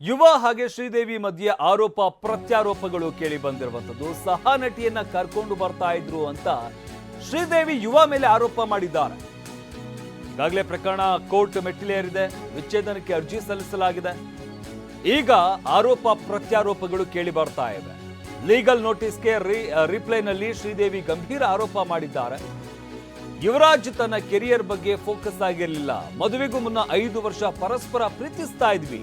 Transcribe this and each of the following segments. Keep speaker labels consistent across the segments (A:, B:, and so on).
A: ಯುವ ಹಾಗೆ ಶ್ರೀದೇವಿ ಮಧ್ಯೆ ಆರೋಪ ಪ್ರತ್ಯಾರೋಪಗಳು ಕೇಳಿ ಬಂದಿರುವಂಥದ್ದು. ಸಹ ನಟಿಯನ್ನ ಕರ್ಕೊಂಡು ಬರ್ತಾ ಇದ್ರು ಅಂತ ಶ್ರೀದೇವಿ ಯುವ ಮೇಲೆ ಆರೋಪ ಮಾಡಿದ್ದಾರೆ. ಈಗಾಗಲೇ ಪ್ರಕರಣ ಕೋರ್ಟ್ ಮೆಟ್ಟಿಲೇರಿದೆ, ವಿಚ್ಛೇದನಕ್ಕೆ ಅರ್ಜಿ ಸಲ್ಲಿಸಲಾಗಿದೆ. ಈಗ ಆರೋಪ ಪ್ರತ್ಯಾರೋಪಗಳು ಕೇಳಿ ಬರ್ತಾ ಇವೆ. ಲೀಗಲ್ ನೋಟಿಸ್ಗೆ ರಿ, ರಿಪ್ಲೈನಲ್ಲಿ ಶ್ರೀದೇವಿ ಗಂಭೀರ ಆರೋಪ ಮಾಡಿದ್ದಾರೆ. ಯುವರಾಜ್ ತನ್ನ ಕೆರಿಯರ್ ಬಗ್ಗೆ ಫೋಕಸ್ ಆಗಿರಲಿಲ್ಲ. ಮದುವೆಗೂ ಮುನ್ನ ಐದು ವರ್ಷ ಪರಸ್ಪರ ಪ್ರೀತಿಸ್ತಾ ಇದ್ವಿ.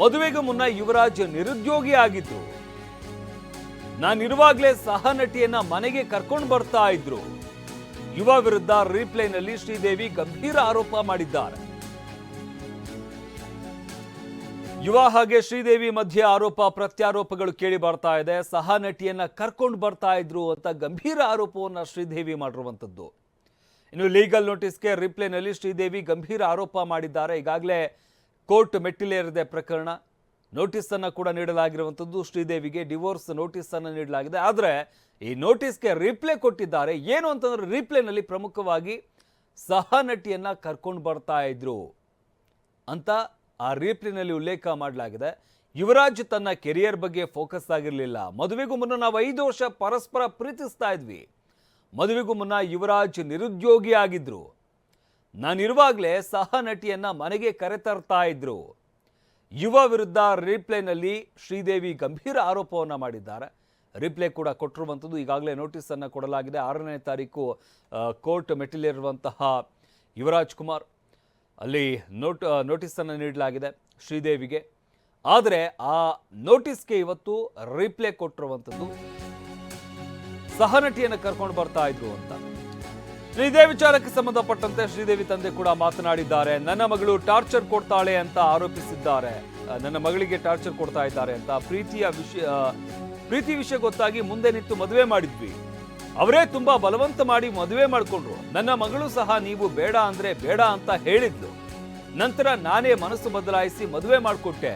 A: ಮದುವೆಗೂ ಮುನ್ನ ಯುವರಾಜ್ ನಿರುದ್ಯೋಗಿ ಆಗಿದ್ರು ನಾನಿರುವಾಗ್ಲೇ ಸಹ ನಟಿಯನ್ನ ಮನೆಗೆ ಕರ್ಕೊಂಡು ಬರ್ತಾ ಇದ್ರು. ಯುವ ವಿರುದ್ಧ ರೀಪ್ಲೈನಲ್ಲಿ ಶ್ರೀದೇವಿ ಗಂಭೀರ ಆರೋಪ ಮಾಡಿದ್ದಾರೆ. ಯುವ ಹಾಗೆ ಶ್ರೀದೇವಿ ಮಧ್ಯೆ ಆರೋಪ, ಪ್ರತ್ಯಾರೋಪಗಳು ಕೇಳಿ ಬರ್ತಾ ಇದೆ. ಸಹ ನಟಿಯನ್ನ ಕರ್ಕೊಂಡು ಬರ್ತಾ ಇದ್ರು ಅಂತ ಗಂಭೀರ ಆರೋಪವನ್ನ ಶ್ರೀದೇವಿ ಮಾಡಿರುವಂತದ್ದು ಇನ್ನು ಲೀಗಲ್ ನೋಟಿಸ್ಗೆ ರಿಪ್ಲೈನಲ್ಲಿ ಶ್ರೀದೇವಿ ಗಂಭೀರ ಆರೋಪ ಮಾಡಿದ್ದಾರೆ. ಈಗಾಗಲೇ ಕೋರ್ಟ್ ಮೆಟ್ಟಿಲೇರಿದೆ ಪ್ರಕರಣ. ನೋಟಿಸನ್ನು ಕೂಡ ನೀಡಲಾಗಿರುವಂಥದ್ದು. ಶ್ರೀದೇವಿಗೆ ಡಿವೋರ್ಸ್ ನೋಟಿಸನ್ನು ನೀಡಲಾಗಿದೆ. ಆದರೆ ಈ ನೋಟಿಸ್ಗೆ ರಿಪ್ಲೈ ಕೊಟ್ಟಿದ್ದಾರೆ. ಏನು ಅಂತಂದ್ರೆ ರಿಪ್ಲೈನಲ್ಲಿ ಪ್ರಮುಖವಾಗಿ ಸಹ ನಟಿಯನ್ನು ಕರ್ಕೊಂಡು ಬರ್ತಾ ಇದ್ರು ಅಂತ ಆ ರಿಪ್ಲೈನಲ್ಲಿ ಉಲ್ಲೇಖ ಮಾಡಲಾಗಿದೆ. ಯುವರಾಜ್ ತನ್ನ ಕೆರಿಯರ್ ಬಗ್ಗೆ ಫೋಕಸ್ ಆಗಿರಲಿಲ್ಲ. ಮದುವೆಗೂ ಮುನ್ನ ನಾವು ಐದು ವರ್ಷ ಪರಸ್ಪರ ಪ್ರೀತಿಸ್ತಾ ಇದ್ವಿ. ಮದುವೆಗೂ ಮುನ್ನ ಯುವರಾಜ್ ನಿರುದ್ಯೋಗಿ ಆಗಿದ್ರು. ನಾನಿರುವಾಗಲೇ ಸಹ ನಟಿಯನ್ನ ಮನೆಗೆ ಕರೆತರ್ತಾ ಇದ್ರು. ಯುವ ವಿರುದ್ಧ ರಿಪ್ಲೈನಲ್ಲಿ ಶ್ರೀದೇವಿ ಗಂಭೀರ ಆರೋಪವನ್ನು ಮಾಡಿದ್ದಾರೆ. ರಿಪ್ಲೈ ಕೂಡ ಕೊಟ್ಟಿರುವಂಥದ್ದು, ಈಗಾಗಲೇ ನೋಟಿಸನ್ನು ಕೊಡಲಾಗಿದೆ. ಆರನೇ ತಾರೀಕು ಕೋರ್ಟ್ ಮೆಟ್ಟಿಲಿರುವಂತಹ ಯುವರಾಜ್ ಕುಮಾರ್. ಅಲ್ಲಿ ನೋಟ್ ನೋಟಿಸನ್ನು ನೀಡಲಾಗಿದೆ ಶ್ರೀದೇವಿಗೆ. ಆದರೆ ಆ ನೋಟಿಸ್ಗೆ ಇವತ್ತು ರಿಪ್ಲೈ ಕೊಟ್ಟಿರುವಂಥದ್ದು ಸಹನಟಿಯನ್ನು ಕರ್ಕೊಂಡು ಬರ್ತಾ ಇದ್ರು ಅಂತ. ಶ್ರೀದೇವಿ ವಿಚಾರಕ್ಕೆ ಸಂಬಂಧಪಟ್ಟಂತೆ ಶ್ರೀದೇವಿ ತಂದೆ ಕೂಡ ಮಾತನಾಡಿದ್ದಾರೆ. ನನ್ನ ಮಗಳು ಟಾರ್ಚರ್ ಕೊಡ್ತಾಳೆ ಅಂತ ಆರೋಪಿಸಿದ್ದಾರೆ. ನನ್ನ ಮಗಳಿಗೆ ಟಾರ್ಚರ್ ಕೊಡ್ತಾ ಇದ್ದಾರೆ ಅಂತ ಪ್ರೀತಿಯ ವಿಷಯ ಪ್ರೀತಿ ವಿಷಯ ಗೊತ್ತಾಗಿ ಮುಂದೆ ನಿಂತು ಮದುವೆ ಮಾಡಿದ್ವಿ. ಅವರೇ ತುಂಬಾ ಬಲವಂತ ಮಾಡಿ ಮದುವೆ ಮಾಡ್ಕೊಂಡ್ರು. ನನ್ನ ಮಗಳು ಸಹ ನೀವು ಬೇಡ ಅಂದ್ರೆ ಬೇಡ ಅಂತ ಹೇಳಿದ್ಲು. ನಂತರ ನಾನೇ ಮನಸ್ಸು ಬದಲಾಯಿಸಿ ಮದುವೆ ಮಾಡಿಕೊಟ್ಟೆ.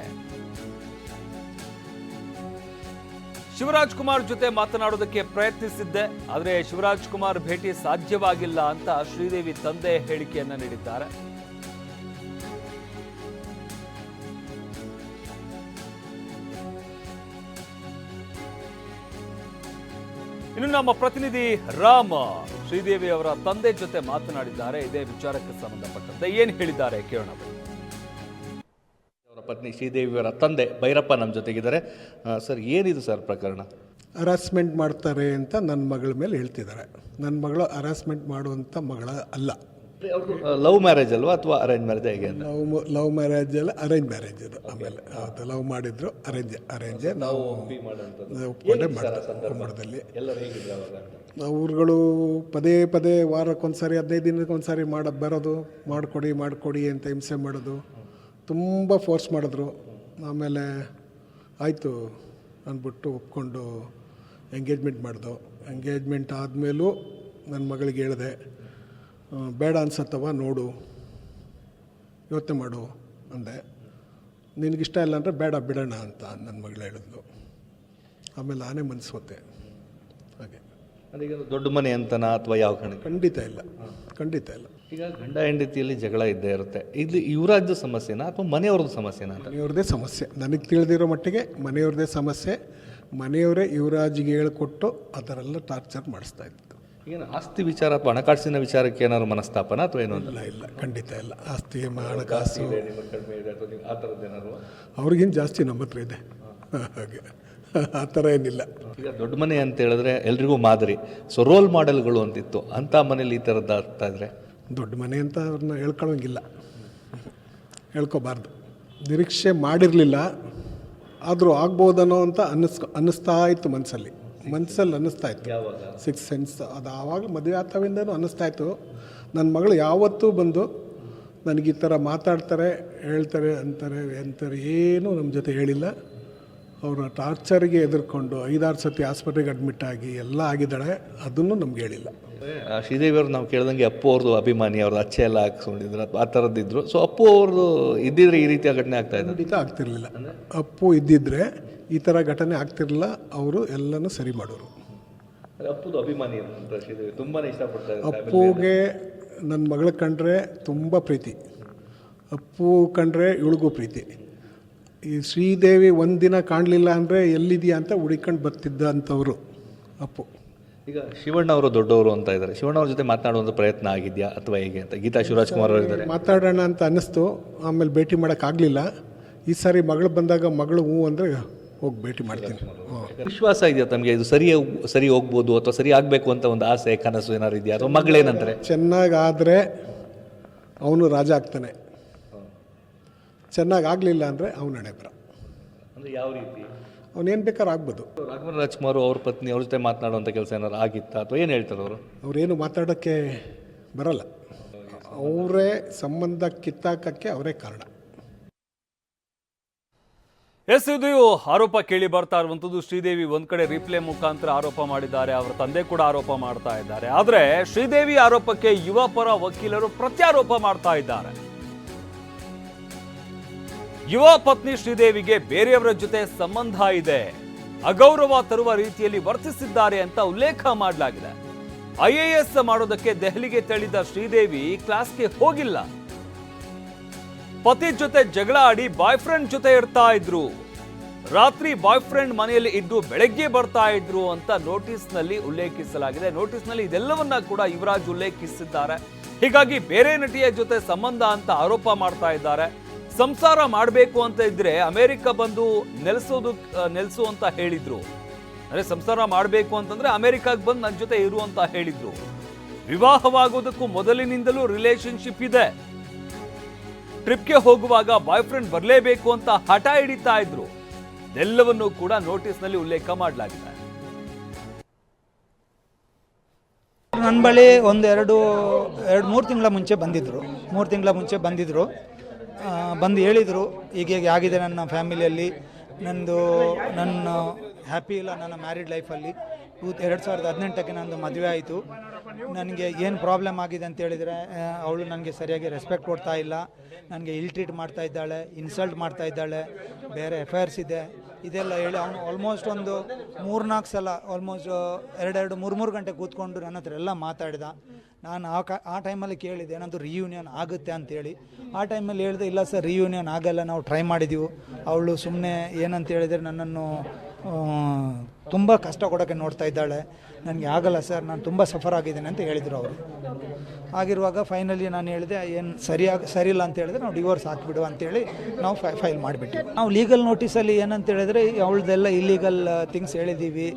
A: ಶಿವರಾಜ್ ಕುಮಾರ್ ಜೊತೆ ಮಾತನಾಡೋದಕ್ಕೆ ಪ್ರಯತ್ನಿಸಿದ್ದೆ, ಆದರೆ ಶಿವರಾಜ್ ಕುಮಾರ್ ಭೇಟಿ ಸಾಧ್ಯವಾಗಿಲ್ಲ ಅಂತ ಶ್ರೀದೇವಿ ತಂದೆ ಹೇಳಿಕೆಯನ್ನ ನೀಡಿದ್ದಾರೆ. ಇನ್ನು ನಮ್ಮ ಪ್ರತಿನಿಧಿ ರಾಮ ಶ್ರೀದೇವಿ ಅವರ ತಂದೆ ಜೊತೆ ಮಾತನಾಡಿದ್ದಾರೆ. ಇದೇ ವಿಚಾರಕ್ಕೆ ಸಂಬಂಧಪಟ್ಟಂತೆ ಏನ್ ಹೇಳಿದ್ದಾರೆ ಕೇಳೋಣ
B: ಪತ್ನಿ ಶ್ರೀದೇವಿಯವರ ತಂದೆ ಭೈರಪ್ಪ ನಮ್ಮ ಜೊತೆಗಿದ್ದಾರೆ. ಸರ್ ಏನಿದು ಸರ್ ಪ್ರಕರಣ?
C: ಹರಾಸ್ಮೆಂಟ್ ಮಾಡ್ತಾರೆ ಅಂತ ನನ್ನ ಮಗಳ ಮೇಲೆ ಹೇಳ್ತಿದ್ದಾರೆ. ನನ್ನ ಮಗಳು ಹರಾಸ್ಮೆಂಟ್ ಮಾಡುವಂಥ ಮಗಳ ಅಲ್ಲ.
B: ಲವ್ ಮ್ಯಾರೇಜ್ ಅಲ್ವಾ ಅಥವಾ ಅರೇಂಜ್ ಮ್ಯಾರೇಜ್ ಹೇಗೆ
C: ಲವ್ ಲವ್ ಮ್ಯಾರೇಜ್ ಅಲ್ಲ ಅರೇಂಜ್ ಮ್ಯಾರೇಜ್ ಅದು. ಆಮೇಲೆ ಹೌದು ಲವ್ ಮಾಡಿದ್ರು ಅರೇಂಜ್ ಅರೇಂಜ್ ನಾವು ಒಪ್ಕೊಂಡೇ
B: ಅವಾಗ
C: ಅವ್ರುಗಳು ಪದೇ ಪದೇ ವಾರಕ್ಕೊಂದ್ಸಾರಿ ಹದಿನೈದು ದಿನಕ್ಕೊಂದ್ಸಾರಿ ಮಾಡ ಬರೋದು ಮಾಡಿಕೊಡಿ ಮಾಡಿಕೊಡಿ ಅಂತ ಹಿಂಸೆ ಮಾಡೋದು. ತುಂಬ ಫೋರ್ಸ್ ಮಾಡಿದ್ರು. ಆಮೇಲೆ ಆಯಿತು ಅಂದ್ಬಿಟ್ಟು ಒಪ್ಕೊಂಡು ಎಂಗೇಜ್ಮೆಂಟ್ ಮಾಡ್ದೋ. ಎಂಗೇಜ್ಮೆಂಟ್ ಆದಮೇಲೂ ನನ್ನ ಮಗಳಿಗೆ ಹೇಳಿದೆ ಬೇಡ ಅನ್ಸತ್ತವ ನೋಡು. ಯೋಚನೆ ಮಾಡು, ಅಂದೆ. ನಿನಗಿಷ್ಟ ಇಲ್ಲ ಅಂದರೆ ಬೇಡ, ಬಿಡೋಣ, ಅಂತ ನನ್ನ ಮಗಳು ಹೇಳಿದ್ಲು. ಆಮೇಲೆ ನಾನೇ ಮನಸ್ಸು ಹೋತೆ ಹಾಗೆ
B: ಅದೀಗ ದೊಡ್ಡ ಮನೆ ಅಂತನಾ ಅಥವಾ ಯಾವ ಕಣ
C: ಖಂಡಿತ ಇಲ್ಲ. ಖಂಡಿತ ಇಲ್ಲ.
B: ಈಗ ಗಂಡ ಹೆಂಡತಿಯಲ್ಲಿ ಜಗಳ ಇದ್ದೇ ಇರುತ್ತೆ. ಇಲ್ಲಿ ಯುವರಾಜ್ಯ ಸಮಸ್ಯೆನಾ ಅಥವಾ ಮನೆಯವ್ರದ್ದು ಸಮಸ್ಯೆನಾ ಅಂತ?
C: ಮನೆಯವ್ರದ್ದೇ ಸಮಸ್ಯೆ. ನನಗೆ ತಿಳಿದಿರೋ ಮಟ್ಟಿಗೆ ಮನೆಯವ್ರದ್ದೇ ಸಮಸ್ಯೆ. ಮನೆಯವರೇ ಯುವರಾಜ್ಗೆ ಹೇಳ್ಕೊಟ್ಟು ಅದರೆಲ್ಲ ಟಾರ್ಚರ್ ಮಾಡಿಸ್ತಾ ಇತ್ತು
B: ಏನು ಆಸ್ತಿ ವಿಚಾರ ಅಥವಾ ಹಣಕಾಸಿನ ವಿಚಾರಕ್ಕೆ ಏನಾದ್ರು ಮನಸ್ತಾಪನ ಅಥವಾ ಏನೋ
C: ಇಲ್ಲ ಇಲ್ಲ. ಖಂಡಿತ ಇಲ್ಲ. ಆಸ್ತಿ ಹಣಕಾಸು.
B: ಆ ಥರದ್ದು ಏನಾದ್ರು?
C: ಅವ್ರಿಗಿಂತ ಜಾಸ್ತಿ ನಮ್ಮ ಹತ್ರ ಇದೆ. ಹಾಗೆ. ಆ ಥರ ಏನಿಲ್ಲ.
B: ಈಗ ದೊಡ್ಡ ಮನೆ ಅಂತ ಹೇಳಿದ್ರೆ ಎಲ್ರಿಗೂ ಮಾದರಿ. ಸೊ ರೋಲ್ ಮಾಡೆಲ್ಗಳು ಅಂತಿತ್ತು. ಅಂತ ಮನೇಲಿ ಈ ಥರದ್ದು ಆಗ್ತಾ ಇದ್ರೆ?
C: ದೊಡ್ಡ ಮನೆ ಅಂತ ಅವ್ರನ್ನ ಹೇಳ್ಕೊಳ್ಳೋಂಗಿಲ್ಲ ಹೇಳ್ಕೋಬಾರ್ದು. ನಿರೀಕ್ಷೆ ಮಾಡಿರಲಿಲ್ಲ. ಆದರೂ ಆಗ್ಬೋದನೋ ಅಂತ ಅನ್ನಿಸ್ ಅನ್ನಿಸ್ತಾ ಇತ್ತು ಮನಸ್ಸಲ್ಲಿ ಮನಸ್ಸಲ್ಲಿ ಅನ್ನಿಸ್ತಾ ಇತ್ತು. ಸಿಕ್ಸ್ ಸೆನ್ಸ್ ಅದು ಆವಾಗ ಮದುವೆ ಆಗ್ತಾವಿಂದನೂ ಅನ್ನಿಸ್ತಾ ಇತ್ತು. ನನ್ನ ಮಗಳು ಯಾವತ್ತೂ ಬಂದು ನನಗೆ ಈ ಥರ ಮಾತಾಡ್ತಾರೆ ಹೇಳ್ತಾರೆ ಅಂತಾರೆ ಅಂತಾರೆ ಏನೂ ನಮ್ಮ ಜೊತೆ ಹೇಳಿಲ್ಲ. ಅವರ ಟಾರ್ಚರ್ಗೆ ಎದುರ್ಕೊಂಡು ಐದಾರು ಸತಿ ಆಸ್ಪತ್ರೆಗೆ ಅಡ್ಮಿಟ್ ಆಗಿ ಎಲ್ಲ ಆಗಿದ್ದಾಳೆ ಅದನ್ನು ನಮ್ಗೆ ಹೇಳಿಲ್ಲ.
B: ಶ್ರೀದೇವಿ ಅವ್ರು ನಾವು ಕೇಳ್ದಂಗೆ ಅಪ್ಪು ಅವ್ರದ್ದು ಅಭಿಮಾನಿ ಅವ್ರದ್ದು ಅಚ್ಚೆ ಎಲ್ಲ ಹಾಕ್ಸ್ಕೊಂಡಿದ್ರು ಆ ಥರದ್ದಿದ್ರು ಸೊ ಅಪ್ಪು ಅವ್ರದ್ದು ಇದ್ದಿದ್ರೆ ಈ ರೀತಿಯ ಘಟನೆ ಆಗ್ತಾ ಇದೆ
C: ಖಂಡಿತ ಆಗ್ತಿರ್ಲಿಲ್ಲ. ಅಪ್ಪು ಇದ್ದಿದ್ರೆ ಈ ಥರ ಘಟನೆ ಆಗ್ತಿರಲಿಲ್ಲ ಅವರು ಎಲ್ಲನೂ ಸರಿ ಮಾಡೋರು.
B: ಅಪ್ಪುದು ಅಭಿಮಾನಿ ಶ್ರೀದೇವಿ ತುಂಬಾನೇ ಇಷ್ಟಪಡ್ತಾರೆ
C: ಅಪ್ಪುಗೆ ನನ್ನ ಮಗಳ ಕಂಡ್ರೆ ತುಂಬ ಪ್ರೀತಿ. ಅಪ್ಪು ಕಂಡ್ರೆ ಇವಳಿಗೂ ಪ್ರೀತಿ. ಈ ಶ್ರೀದೇವಿ ಒಂದಿನ ಕಾಣಲಿಲ್ಲ ಅಂದರೆ ಎಲ್ಲಿದೆಯಾ ಅಂತ ಹುಡಿಕೊಂಡು ಬರ್ತಿದ್ದಂಥವ್ರು ಅಪ್ಪು.
B: ಈಗ ಶಿವಣ್ಣ ಅವರು ದೊಡ್ಡವರು ಅಂತ ಇದ್ದಾರೆ. ಶಿವಣ್ಣ ಅವ್ರ ಜೊತೆ ಮಾತನಾಡುವಂಥ ಪ್ರಯತ್ನ ಆಗಿದೆಯಾ ಅಥವಾ ಹೇಗೆ ಅಂತ? ಗೀತಾ ಶಿವರಾಜ್ ಕುಮಾರ್ ಅವರು ಇದ್ದಾರೆ.
C: ಮಾತಾಡೋಣ ಅಂತ ಅನ್ನಿಸ್ತು. ಆಮೇಲೆ ಭೇಟಿ ಮಾಡೋಕ್ಕಾಗಲಿಲ್ಲ ಈ ಸಾರಿ ಮಗಳು ಬಂದಾಗ ಮಗಳು ಹ್ಞೂ ಅಂದರೆ ಹೋಗಿ ಭೇಟಿ ಮಾಡ್ತೀನಿ.
B: ವಿಶ್ವಾಸ ಇದೆಯಾ ತಮಗೆ? ಇದು ಸರಿ ಸರಿ ಹೋಗ್ಬೋದು ಅಥವಾ ಸರಿ ಆಗಬೇಕು ಅಂತ ಒಂದು ಆಸೆ ಕನಸು ಏನಾದ್ರು ಇದೆಯಾ? ಅಥವಾ ಮಗಳೇನಂತಾರೆ?
C: ಚೆನ್ನಾಗಾದರೆ ಅವನು ರಾಜ ಆಗ್ತಾನೆ. ಚೆನ್ನಾಗಿ ಆಗಲಿಲ್ಲ ಅಂದರೆ ಅವನ ಹಣೆ ಬರ
B: ಅಂದರೆ ಯಾವ ರೀತಿ?
C: ಅವನೇನು ಬೇಕಾದ್ರೂ ಆಗ್ಬೋದು.
B: ರಾಘವೇಂದ್ರ ರಾಜ್ಕುಮಾರ್ ಅವ್ರ ಪತ್ನಿ ಅವ್ರ ಜೊತೆ ಮಾತನಾಡುವಂಥ ಕೆಲಸ ಏನಾದ್ರು ಆಗಿತ್ತಾ? ಅಥವಾ ಏನು ಹೇಳ್ತಾರೆ ಅವರು?
C: ಅವರೇನು ಮಾತಾಡೋಕ್ಕೆ ಬರಲ್ಲ. ಅವರೇ ಸಂಬಂಧ ಕಿತ್ತಾಕಕ್ಕೆ ಅವರೇ ಕಾರಣ.
A: ಎಸ್ ಇದು ಆರೋಪ ಕೇಳಿ ಬರ್ತಾ ಇರುವಂಥದ್ದು. ಶ್ರೀದೇವಿ ಒಂದು ಕಡೆ ರಿಪ್ಲೇ ಮುಖಾಂತರ ಆರೋಪ ಮಾಡಿದ್ದಾರೆ ಅವರ ತಂದೆ ಕೂಡ ಆರೋಪ ಮಾಡ್ತಾ ಇದ್ದಾರೆ. ಆದರೆ ಶ್ರೀದೇವಿ ಆರೋಪಕ್ಕೆ ಯುವ ಪರ ವಕೀಲರು ಪ್ರತ್ಯಾರೋಪ ಮಾಡ್ತಾ ಇದ್ದಾರೆ. ಯುವ ಪತ್ನಿ ಶ್ರೀದೇವಿಗೆ ಬೇರೆಯವರ ಜೊತೆ ಸಂಬಂಧ ಇದೆ. ಅಗೌರವ ತರುವ ರೀತಿಯಲ್ಲಿ ವರ್ತಿಸಿದ್ದಾರೆ ಅಂತ ಉಲ್ಲೇಖ ಮಾಡಲಾಗಿದೆ. ಐಎಎಸ್ ಮಾಡೋದಕ್ಕೆ ದೆಹಲಿಗೆ ತೆರಳಿದ ಶ್ರೀದೇವಿ ಕ್ಲಾಸ್ಗೆ ಹೋಗಿಲ್ಲ. ಪತಿ ಜೊತೆ ಜಗಳ ಆಡಿ ಬಾಯ್ ಫ್ರೆಂಡ್ ಜೊತೆ ಇರ್ತಾ ಇದ್ರು. ರಾತ್ರಿ ಬಾಯ್ ಫ್ರೆಂಡ್ ಮನೆಯಲ್ಲಿ ಇದ್ದು ಬೆಳಗ್ಗೆ ಬರ್ತಾ ಇದ್ರು ಅಂತ ನೋಟಿಸ್ನಲ್ಲಿ ಉಲ್ಲೇಖಿಸಲಾಗಿದೆ. ನೋಟಿಸ್ನಲ್ಲಿ ಇದೆಲ್ಲವನ್ನ ಕೂಡ ಯುವರಾಜ್ ಉಲ್ಲೇಖಿಸಿದ್ದಾರೆ. ಹೀಗಾಗಿ ಬೇರೆ ನಟಿಯ ಜೊತೆ ಸಂಬಂಧ ಅಂತ ಆರೋಪ ಮಾಡ್ತಾ ಇದ್ದಾರೆ. ಸಂಸಾರ ಮಾಡಬೇಕು ಅಂತ ಇದ್ರೆ ಅಮೆರಿಕ ಬಂದು ನೆಲೆಸೋದು ನೆಲೆಸು ಅಂತ ಹೇಳಿದ್ರು. ಅಂದ್ರೆ ಸಂಸಾರ ಮಾಡಬೇಕು ಅಂತಂದ್ರೆ ಅಮೆರಿಕಾಗೆ ಬಂದು ನನ್ನ ಜೊತೆ ಇರು ಅಂತ ಹೇಳಿದ್ರು. ವಿವಾಹವಾಗೋದಕ್ಕೂ ಮೊದಲಿನಿಂದಲೂ ರಿಲೇಶನ್ಶಿಪ್ ಇದೆ. ಟ್ರಿಪ್ಗೆ ಹೋಗುವಾಗ ಬಾಯ್ ಫ್ರೆಂಡ್ ಬರಲೇಬೇಕು ಅಂತ ಹಠ ಹಿಡಿತಾ ಇದ್ರು. ಎಲ್ಲವನ್ನೂ ಕೂಡ ನೋಟಿಸ್ನಲ್ಲಿ ಉಲ್ಲೇಖ ಮಾಡಲಾಗಿದೆ.
D: ನನ್ನ ಬಳಿ ಒಂದೆರಡು ಎರಡು ಮೂರು ತಿಂಗಳ ಮುಂಚೆ ಬಂದಿದ್ರು. ಮೂರು ತಿಂಗಳ ಮುಂಚೆ ಬಂದಿದ್ದರು ಆ, ಬಂದು ಹೇಳಿದರು ಈಗ ಹೇಗೆ ಆಗಿದೆ ನನ್ನ ಫ್ಯಾಮಿಲಿಯಲ್ಲಿ, ನಂದು, ನನ್ನ ಹ್ಯಾಪಿ ಇಲ್ಲ ನನ್ನ ಮ್ಯಾರಿಡ್ ಲೈಫಲ್ಲಿ ಟೂ ಎರಡು ಸಾವಿರದ ಹದಿನೆಂಟಕ್ಕೆ ನಂದು ಮದುವೆ ಆಯಿತು. ನನಗೆ ಏನು ಪ್ರಾಬ್ಲಮ್ ಆಗಿದೆ ಅಂತ ಹೇಳಿದರೆ ಅವಳು ನನಗೆ ಸರಿಯಾಗಿ ರೆಸ್ಪೆಕ್ಟ್ ಕೊಡ್ತಾ ಇಲ್ಲ. ನನಗೆ ಇಲ್ ಟ್ರೀಟ್ ಮಾಡ್ತಾ ಇದ್ದಾಳೆ ಇನ್ಸಲ್ಟ್ ಮಾಡ್ತಾ ಇದ್ದಾಳೆ, ಬೇರೆ ಎಫೈರ್ಸ್ ಇದೆ. ಇದೆಲ್ಲ ಹೇಳಿ ಅವನು ಆಲ್ಮೋಸ್ಟ್ ಒಂದು ಮೂರ್ನಾಲ್ಕು ಸಲ ಆಲ್ಮೋಸ್ಟ್ ಎರಡೆರಡು ಮೂರು ಮೂರು ಗಂಟೆ ಕೂತ್ಕೊಂಡು ನನ್ನ ಹತ್ರ ಎಲ್ಲ ಮಾತಾಡಿದ. ನಾನು ಆ ಕ ಆ ಟೈಮಲ್ಲಿ ಕೇಳಿದೆ ಏನಾದರೂ ರಿಯೂನಿಯನ್ ಆಗುತ್ತೆ ಅಂತೇಳಿ. ಆ ಟೈಮಲ್ಲಿ ಹೇಳಿದೆ, ಇಲ್ಲ ಸರ್ ರಿಯೂನಿಯನ್ ಆಗಲ್ಲ, ನಾವು ಟ್ರೈ ಮಾಡಿದ್ದೀವಿ ಅವಳು ಸುಮ್ಮನೆ ಏನಂತ ಹೇಳಿದರೆ ನನ್ನನ್ನು ತುಂಬ ಕಷ್ಟ ಕೊಡೋಕ್ಕೆ ನೋಡ್ತಾ ಇದ್ದಾಳೆ. ನನಗೆ ಆಗಲ್ಲ ಸರ್, ನಾನು ತುಂಬ ಸಫರ್ ಆಗಿದ್ದೇನೆ ಅಂತ ಹೇಳಿದರು ಅವರು. ಆಗಿರುವಾಗ ಫೈನಲಿ ನಾನು ಹೇಳಿದೆ, ಏನು ಸರಿಯಾಗಿ ಸರಿ ಇಲ್ಲ ಅಂತ ಹೇಳಿದ್ರೆ ನಾವು ಡಿವೋರ್ಸ್ ಹಾಕಿಬಿಡು ಅಂತೇಳಿ ನಾವು ಫೈ ಫೈಲ್ ಮಾಡಿಬಿಟ್ಟು ನಾವು ಲೀಗಲ್ ನೋಟಿಸಲ್ಲಿ ಏನಂತ ಹೇಳಿದ್ರೆ, ಅವಳದೆಲ್ಲ ಇಲ್ಲೀಗಲ್ ಥಿಂಗ್ಸ್ ಹೇಳಿದ್ದೀವಿ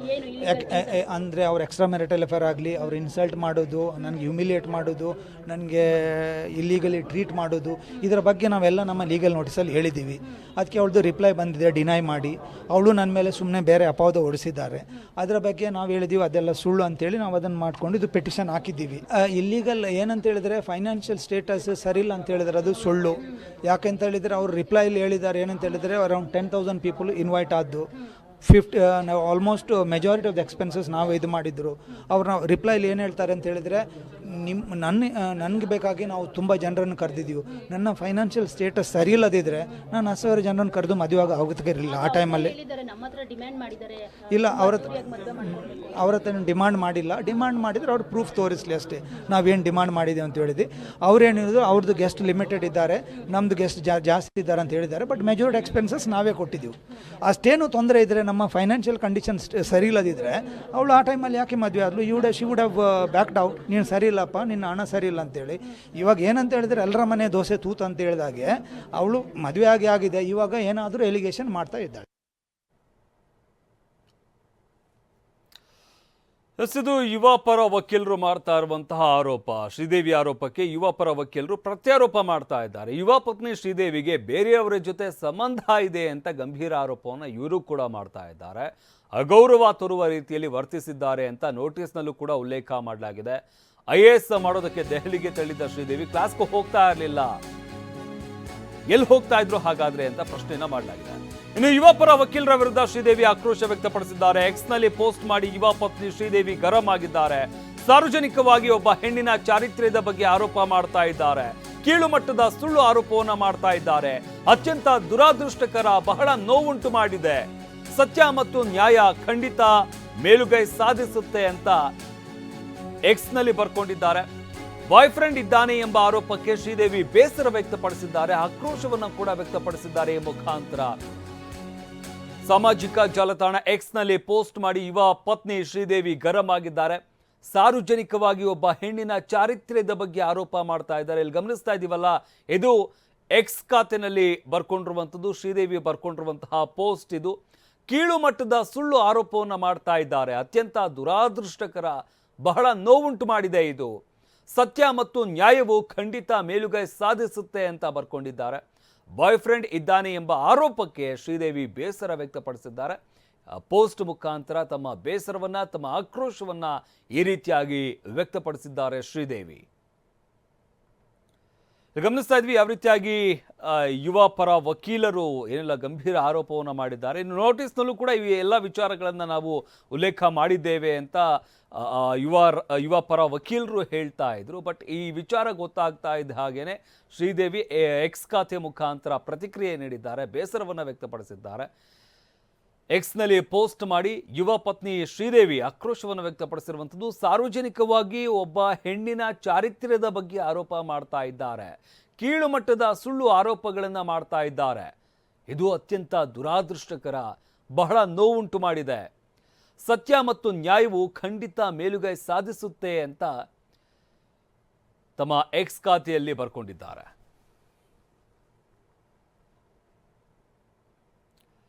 D: ಅಂದರೆ ಅವ್ರ ಎಕ್ಸ್ಟ್ರಾ ಮೆರಿಟಲ್ ಅಫೇರ್ ಆಗಲಿ, ಅವ್ರು ಇನ್ಸಲ್ಟ್ ಮಾಡೋದು, ನನಗೆ ಹ್ಯುಮಿಲಿಯೇಟ್ ಮಾಡೋದು, ನನಗೆ ಇಲ್ಲೀಗಲಿ ಟ್ರೀಟ್ ಮಾಡೋದು, ಇದರ ಬಗ್ಗೆ ನಾವೆಲ್ಲ ನಮ್ಮ ಲೀಗಲ್ ನೋಟಿಸಲ್ಲಿ ಹೇಳಿದ್ದೀವಿ ಅದಕ್ಕೆ ಅವಳದು ರಿಪ್ಲೈ ಬಂದಿದೆ ಡಿನೈ ಮಾಡಿ. ಅವಳು ನನ್ನ ಮೇಲೆ ಸುಮ್ಮನೆ ಬೇರೆ ಅಪವಾದ ಹೊಡಿಸಿದ್ದಾರೆ ಅದರ ಬಗ್ಗೆ ನಾವು ಹೇಳಿದೀವಿ, ಅದೆಲ್ಲ ಸುಳ್ಳು ಅಂತೇಳಿ ನಾವು ಅದನ್ನು ಮಾಡ್ಕೊಂಡು ಇದು ಪೆಟಿಷನ್ ಹಾಕಿದ್ದೀವಿ. ಇಲ್ಲಿಗಲ್ ಏನಂತ ಹೇಳಿದ್ರೆ ಫೈನಾನ್ಷಿಯಲ್ ಸ್ಟೇಟಸ್ ಸರಿ ಇಲ್ಲ ಅಂತ ಹೇಳಿದ್ರೆ ಅದು ಸುಳ್ಳು. ಯಾಕೆಂತ ಹೇಳಿದರೆ ಅವ್ರು ರಿಪ್ಲೈಲಿ ಹೇಳಿದ್ದಾರೆ, ಏನಂತ ಹೇಳಿದರೆ around ten thousand people invite ಆದ್ದು. Fifty ನಾವು almost majority of the expenses ನಾವು ಇದು ಮಾಡಿದ್ರು. ಅವ್ರು ನಾವು ರಿಪ್ಲೈಲಿ ಏನು ಹೇಳ್ತಾರೆ ಅಂತ ಹೇಳಿದರೆ ನಿಮ್ಮ ನನ್ನ ನನಗೆ ಬೇಕಾಗಿ ನಾವು ತುಂಬ ಜನರನ್ನು ಕರೆದಿದ್ದೀವಿ ನನ್ನ ಫೈನಾನ್ಷಿಯಲ್ ಸ್ಟೇಟಸ್ ಸರಿ ಇಲ್ಲದಿದ್ದರೆ ನಾನು ಹತ್ತು ಸಾವಿರ ಜನರನ್ನು ಕರೆದು ಮದುವೆಯಾಗ ಆಗುತ್ತೆ ಇರಲಿಲ್ಲ ಆ ಟೈಮಲ್ಲಿ ಇಲ್ಲ ಅವ್ರ ಹತ್ರ ಅವ್ರ ಹತ್ರ ಡಿಮಾಂಡ್ ಮಾಡಿಲ್ಲ. ಡಿಮಾಂಡ್ ಮಾಡಿದರೆ ಅವ್ರು ಪ್ರೂಫ್ ತೋರಿಸಲಿ ಅಷ್ಟೇ. ನಾವೇನು ಡಿಮಾಂಡ್ ಮಾಡಿದ್ದೀವಿ ಅಂತ ಹೇಳಿದ್ವಿ. ಅವ್ರೇನು ಹೇಳಿದ್ರು ಅವ್ರದ್ದು ಗೆಸ್ಟ್ ಲಿಮಿಟೆಡ್ ಇದ್ದಾರೆ ನಮ್ಮದು ಗೆಸ್ಟ್ ಜಾಸ್ತಿ ಇದ್ದಾರೆ ಅಂತ ಹೇಳಿದ್ದಾರೆ ಬಟ್ ಮೆಜಾರಿಟಿ ಎಕ್ಸ್ಪೆನ್ಸಸ್ ನಾವೇ ಕೊಟ್ಟಿದ್ದೀವಿ. ಅಷ್ಟೇನು ತೊಂದರೆ ಇದ್ದರೆ ನಮ್ಮ ಫೈನಾನ್ಷಿಯಲ್ ಕಂಡೀಷನ್ಸ್ ಸರಿ ಇಲ್ಲದಿದ್ದರೆ ಅವಳು ಆ ಟೈಮಲ್ಲಿ ಯಾಕೆ ಮದುವೆ ಆದಳು you would she would have backed out ನೀನು ಸರಿ ಇಲ್ಲಪ್ಪ ನಿನ್ನ ಹಣ ಸರಿ ಇಲ್ಲ ಅಂತೇಳಿ ಇವಾಗ ಏನಂತ ಹೇಳಿದ್ರೆ ಎಲ್ಲರ ಮನೆ ದೋಸೆ ತೂತು ಅಂತ ಹೇಳಿದಾಗೆ, ಅವಳು ಮದುವೆ ಆಗಿ ಆಗಿದೆ. ಇವಾಗ ಏನಾದರೂ ಎಲಿಗೇಷನ್ ಮಾಡ್ತಾ ಇದ್ದಾಳೆ.
A: ಎಸ್ ಇದು ಯುವ ಪರ ವಕೀಲರು ಮಾಡ್ತಾ ಇರುವಂತಹ ಆರೋಪ. ಶ್ರೀದೇವಿ ಆರೋಪಕ್ಕೆ ಯುವ ಪರ ವಕೀಲರು ಪ್ರತ್ಯಾರೋಪ ಮಾಡ್ತಾ ಇದ್ದಾರೆ. ಯುವ ಪತ್ನಿ ಶ್ರೀದೇವಿಗೆ ಬೇರೆಯವರ ಜೊತೆ ಸಂಬಂಧ ಇದೆ ಅಂತ ಗಂಭೀರ ಆರೋಪವನ್ನು ಇವರು ಕೂಡ ಮಾಡ್ತಾ ಇದ್ದಾರೆ. ಅಗೌರವ ತೋರುವ ರೀತಿಯಲ್ಲಿ ವರ್ತಿಸಿದ್ದಾರೆ ಅಂತ ನೋಟಿಸ್ನಲ್ಲೂ ಕೂಡ ಉಲ್ಲೇಖ ಮಾಡಲಾಗಿದೆ. ಐ ಎ ಎಸ್ ಮಾಡೋದಕ್ಕೆ ದೆಹಲಿಗೆ ತೆರಳಿದ್ದ ಶ್ರೀದೇವಿ ಕ್ಲಾಸ್ಗೂ ಹೋಗ್ತಾ ಇರಲಿಲ್ಲ. ಎಲ್ಲಿ ಹೋಗ್ತಾ ಇದ್ರು ಹಾಗಾದ್ರೆ ಅಂತ ಪ್ರಶ್ನೆಯನ್ನ ಮಾಡಲಾಗಿದೆ. ಇನ್ನು ಯುವ ಪರ ವಕೀಲರ ವಿರುದ್ಧ ಶ್ರೀದೇವಿ ಆಕ್ರೋಶ ವ್ಯಕ್ತಪಡಿಸಿದ್ದಾರೆ. ಎಕ್ಸ್ನಲ್ಲಿ ಪೋಸ್ಟ್ ಮಾಡಿ ಯುವ ಪತ್ನಿ ಶ್ರೀದೇವಿ ಗರಂ ಆಗಿದ್ದಾರೆ. ಸಾರ್ವಜನಿಕವಾಗಿ ಒಬ್ಬ ಹೆಣ್ಣಿನ ಚಾರಿತ್ರ್ಯದ ಬಗ್ಗೆ ಆರೋಪ ಮಾಡ್ತಾ ಇದ್ದಾರೆ. ಕೀಳು ಮಟ್ಟದ ಸುಳ್ಳು ಆರೋಪವನ್ನು ಮಾಡ್ತಾ ಇದ್ದಾರೆ. ಅತ್ಯಂತ ದುರಾದೃಷ್ಟಕರ ಬಹಳ ನೋವುಂಟು ಮಾಡಿದೆ. ಸತ್ಯ ಮತ್ತು ನ್ಯಾಯ ಖಂಡಿತ ಮೇಲುಗೈ ಸಾಧಿಸುತ್ತೆ ಅಂತ ಎಕ್ಸ್ನಲ್ಲಿ ಬರ್ಕೊಂಡಿದ್ದಾರೆ. ಬಾಯ್ ಫ್ರೆಂಡ್ ಇದ್ದಾನೆ ಎಂಬ ಆರೋಪಕ್ಕೆ ಶ್ರೀದೇವಿ ಬೇಸರ ವ್ಯಕ್ತಪಡಿಸಿದ್ದಾರೆ. ಆಕ್ರೋಶವನ್ನು ಕೂಡ ವ್ಯಕ್ತಪಡಿಸಿದ್ದಾರೆ ಮುಖಾಂತರ. ಸಾಮಾಜಿಕ ಜಾಲತಾಣ ಎಕ್ಸ್ನಲ್ಲಿ ಪೋಸ್ಟ್ ಮಾಡಿ ಯುವ ಪತ್ನಿ ಶ್ರೀದೇವಿ ಗರಂ ಆಗಿದ್ದಾರೆ. ಸಾರ್ವಜನಿಕವಾಗಿ ಒಬ್ಬ ಹೆಣ್ಣಿನ ಚಾರಿತ್ರ್ಯದ ಬಗ್ಗೆ ಆರೋಪ ಮಾಡ್ತಾ ಇದ್ದಾರೆ. ಇಲ್ಲಿ ಗಮನಿಸ್ತಾ ಇದ್ದೀವಲ್ಲ ಇದು ಎಕ್ಸ್ ಖಾತೆನಲ್ಲಿ ಬರ್ಕೊಂಡಿರುವಂಥದ್ದು ಶ್ರೀದೇವಿ ಬರ್ಕೊಂಡಿರುವಂತಹ ಪೋಸ್ಟ್ ಇದು. ಕೀಳು ಮಟ್ಟದ ಸುಳ್ಳು ಆರೋಪವನ್ನು ಮಾಡ್ತಾ ಇದ್ದಾರೆ. ಅತ್ಯಂತ ದುರಾದೃಷ್ಟಕರ, ಬಹಳ ನೋವುಂಟು ಮಾಡಿದೆ ಇದು. ಸತ್ಯ ಮತ್ತು ನ್ಯಾಯವು ಖಂಡಿತ ಮೇಲುಗೈ ಸಾಧಿಸುತ್ತೆ ಅಂತ ಬರ್ಕೊಂಡಿದ್ದಾರೆ. ಬಾಯ್ ಫ್ರೆಂಡ್ ಇದ್ದಾನೆ ಎಂಬ ಆರೋಪಕ್ಕೆ ಶ್ರೀದೇವಿ ಬೇಸರ ವ್ಯಕ್ತಪಡಿಸಿದ್ದಾರೆ. ಪೋಸ್ಟ್ ಮುಖಾಂತರ ತಮ್ಮ ಬೇಸರವನ್ನ, ತಮ್ಮ ಆಕ್ರೋಶವನ್ನ ಈ ರೀತಿಯಾಗಿ ವ್ಯಕ್ತಪಡಿಸಿದ್ದಾರೆ ಶ್ರೀದೇವಿ. ಗಮನಿಸ್ತಾ ಇದ್ವಿ ಯಾವ ರೀತಿಯಾಗಿ ಯುವ ಪರ ವಕೀಲರು ಏನೆಲ್ಲ ಗಂಭೀರ ಆರೋಪವನ್ನು ಮಾಡಿದ್ದಾರೆ. ಇನ್ನು ನೋಟಿಸ್ನಲ್ಲೂ ಕೂಡ ಈ ಎಲ್ಲ ವಿಚಾರಗಳನ್ನು ನಾವು ಉಲ್ಲೇಖ ಮಾಡಿದ್ದೇವೆ ಅಂತ ಯುವ ಯುವ ಪರ ವಕೀಲರು ಹೇಳ್ತಾ ಇದ್ರು. ಬಟ್ ಈ ವಿಚಾರ ಗೊತ್ತಾಗ್ತಾ ಇದ್ದ ಹಾಗೇನೆ ಶ್ರೀದೇವಿ ಎಕ್ಸ್ ಖಾತೆ ಮುಖಾಂತರ ಪ್ರತಿಕ್ರಿಯೆ ನೀಡಿದ್ದಾರೆ, ಬೇಸರವನ್ನು ವ್ಯಕ್ತಪಡಿಸಿದ್ದಾರೆ. ಎಕ್ಸ್ನಲ್ಲಿ ಪೋಸ್ಟ್ ಮಾಡಿ ಯುವ ಪತ್ನಿ ಶ್ರೀದೇವಿ ಆಕ್ರೋಶವನ್ನು ವ್ಯಕ್ತಪಡಿಸಿರುವಂಥದ್ದು. ಸಾರ್ವಜನಿಕವಾಗಿ ಒಬ್ಬ ಹೆಣ್ಣಿನ ಚಾರಿತ್ರ್ಯದ ಬಗ್ಗೆ ಆರೋಪ ಮಾಡ್ತಾ ಇದ್ದಾರೆ. ಕೀಳು ಮಟ್ಟದ ಸುಳ್ಳು ಆರೋಪಗಳನ್ನು ಮಾಡ್ತಾ ಇದ್ದಾರೆ. ಇದು ಅತ್ಯಂತ ದುರಾದೃಷ್ಟಕರ, ಬಹಳ ನೋವುಂಟು ಮಾಡಿದೆ. ಸತ್ಯ ಮತ್ತು ನ್ಯಾಯವು ಖಂಡಿತ ಮೇಲುಗೈ ಸಾಧಿಸುತ್ತೆ ಅಂತ ತಮ್ಮ ಎಕ್ಸ್ ಖಾತೆಯಲ್ಲಿ ಬರ್ಕೊಂಡಿದ್ದಾರೆ.